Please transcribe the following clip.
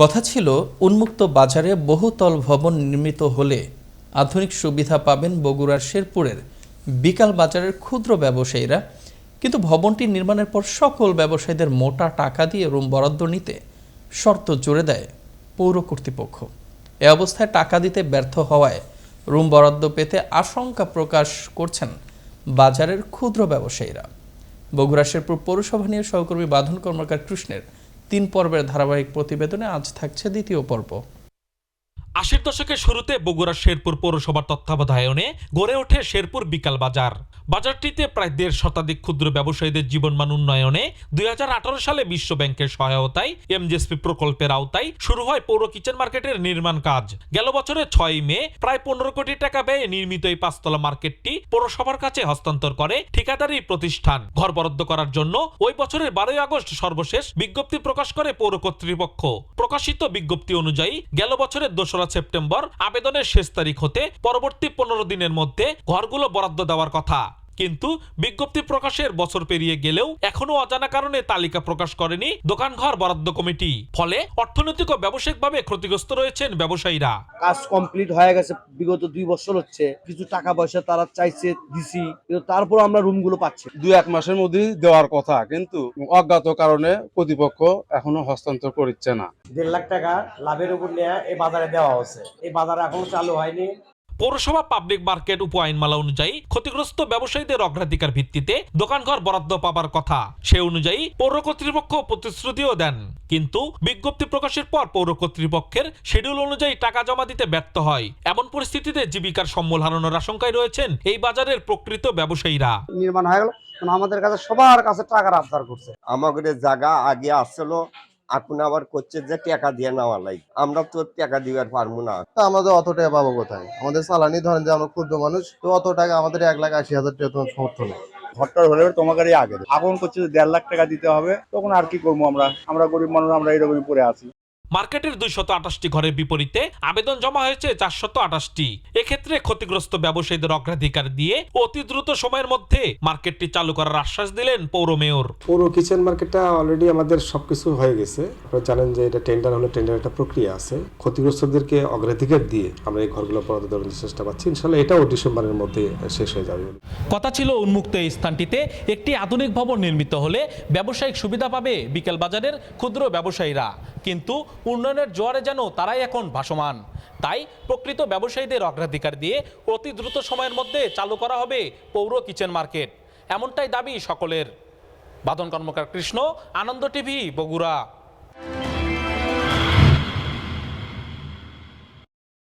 কথা ছিল, উন্মুক্ত বাজারে বহুতল ভবন নির্মিত হলে আধুনিক সুবিধা পাবেন বগুড়ার শেরপুরের বিকাল বাজারের ক্ষুদ্র ব্যবসায়ীরা। কিন্তু ভবনটি নির্মাণের পর সকল ব্যবসায়ীদের মোটা টাকা দিয়ে রুম বরাদ্দ নিতে শর্ত জুড়ে দেয় পৌর কর্তৃপক্ষ। এ অবস্থায় টাকা দিতে ব্যর্থ হওয়ায় রুম বরাদ্দ পেতে আশঙ্কা প্রকাশ করছেন বাজারের ক্ষুদ্র ব্যবসায়ীরা। বগুড়া শেরপুর পৌরসভা নিয়ে সহকর্মী বাঁধন কর্মকার কৃষ্ণের তিন পর্বের ধারাবাহিক প্রতিবেদনে আজ থাকছে দ্বিতীয় পর্ব। আশির দশকের শুরুতে বগুড়া শেরপুর পৌরসভার তত্ত্বাবধায়নে গড়ে ওঠে শেরপুর বিকাল বাজার। বাজারটিতে প্রায় দেড় শতাধিক ক্ষুদ্র ব্যবসায়ীদের জীবনমান উন্নয়নে দুই হাজার আঠারো সালে বিশ্ব ব্যাংকের সহায়তায় এমজিএসপি প্রকল্পের আওতায় শুরু হয় পৌর কিচেন মার্কেটের নির্মাণ কাজ। গেল বছরের ছয় মে প্রায় পনেরো কোটি টাকা ব্যয়ে নির্মিত এই পাঁচতলা মার্কেটটি পৌরসভার কাছে হস্তান্তর করে ঠিকাদারি প্রতিষ্ঠান। ঘর বরাদ্দ করার জন্য ওই বছরের বারোই আগস্ট সর্বশেষ বিজ্ঞপ্তি প্রকাশ করে পৌর কর্তৃপক্ষ। প্রকাশিত বিজ্ঞপ্তি অনুযায়ী গেল বছরের দোসরা সেপ্টেম্বর আবেদনের শেষ তারিখ হতে পরবর্তী পনেরো দিনের মধ্যে ঘরগুলো বরাদ্দ দেওয়ার কথা। কিন্তু বিজ্ঞপ্তি প্রকাশের বছর পেরিয়ে গেলেও এখনও অজানা কারণে তালিকা প্রকাশ করেনি দোকানঘর বরাদ্দ কমিটি। ফলে অর্থনৈতিক ও ব্যবসায়িকভাবে ক্ষতিগ্রস্ত রয়েছেন ব্যবসায়ীরা। কাজ কমপ্লিট হয়ে গেছে বিগত দুই বছর হচ্ছে। কিছু টাকা পয়সা তারা চাইছে দিছি কিন্তু তারপর আমরা রুমগুলো পাচ্ছি দুই এক মাসের মধ্যে দেওয়ার কথা কিন্তু অজ্ঞাত কারণে কর্তৃপক্ষ এখনও হস্তান্তর করছে না। দেড় লাখ টাকা লাভের উপর নিয়ে এই বাজারে দেওয়া হচ্ছে এই বাজার এখনও চালু হয়নি। পৌরসভা পাবলিক মার্কেট উপ আইনমালা অনুযায়ী ক্ষতিগ্রস্ত ব্যবসায়ীদের অগ্রাধিকার ভিত্তিতে দোকানঘর বরাদ্দ পাবার কথা। সে অনুযায়ী পৌর কর্তৃপক্ষ প্রতিশ্রুতিও দেন। কিন্তু বিজ্ঞপ্তি প্রকাশের পর পৌর কর্তৃপক্ষের শিডিউল অনুযায়ী টাকা জমা দিতে ব্যর্থ হয়। এমন পরিস্থিতিতে জীবিকার সম্বল হারানোর আশঙ্কায় রয়েছেন এই বাজারের প্রকৃত ব্যবসায়ীরা। নির্মাণ হয়ে গেল। আমাদের কাছে সবার কাছে টাকার আবদার করছে। আমাদের জায়গা আগে আসছিল এখন আবার করছে যে টাকা দিয়ে নেওয়া লাই আমরা তো টাকা দিবার পারব না। তা আমাদের অত টাকা পাবো কোথায়? আমাদের সালানি ধরেন যে আমরা ক্ষুদ্র মানুষ তো অত টাকা আমাদের এক লাখ আশি হাজার টাকা তোমার সমর্থ নেই। ঘরটার হলে তোমাকে আগে এখন করছে যে দেড় লাখ টাকা দিতে হবে তখন আর কি করব আমরা? আমরা গরিব মানুষ আমরা এরকমই পড়ে আছি। মার্কেটের দুইশত আঠাশটি ঘরের বিপরীতে আবেদন জমা হয়েছে চারশত আঠাশটি। এক্ষেত্রে ক্ষতিগ্রস্ত ব্যবসায়ীদের অগ্রাধিকার দিয়ে অতি দ্রুত সময়ের মধ্যে মার্কেটটি চালু করার আশ্বাস দিলেন পৌর মেয়র। পৌর কিচেন মার্কেটটা অলরেডি আমাদের সবকিছু হয়ে গেছে। আপনারা জানেন যে এটা টেন্ডার হলে টেন্ডার একটা প্রক্রিয়া আছে। ক্ষতিগ্রস্তদেরকে অগ্রাধিকার দিয়ে আমরা এই ঘরগুলো বরাদ্দ দেওয়ার চেষ্টা পাচ্ছি ইনশাল্লাহ এটাও ডিসেম্বরের মধ্যে শেষ হয়ে যাবে। কথা ছিল উন্মুক্ত এই স্থানটিতে। একটি আধুনিক ভবন নির্মিত হলে ব্যবসায়িক সুবিধা পাবে বিকেল বাজারের ক্ষুদ্র ব্যবসায়ীরা। কিন্তু উন্নয়নের জোয়ারে যেন তারাই এখন ভাসমান। তাই প্রকৃত ব্যবসায়ীদের অগ্রাধিকার দিয়ে অতি দ্রুত সময়ের মধ্যে চালু করা হবে পৌর কিচেন মার্কেট। এমনটাই দাবি সকলের। বাদন কর্মকার কৃষ্ণ, আনন্দ টিভি, বগুড়া।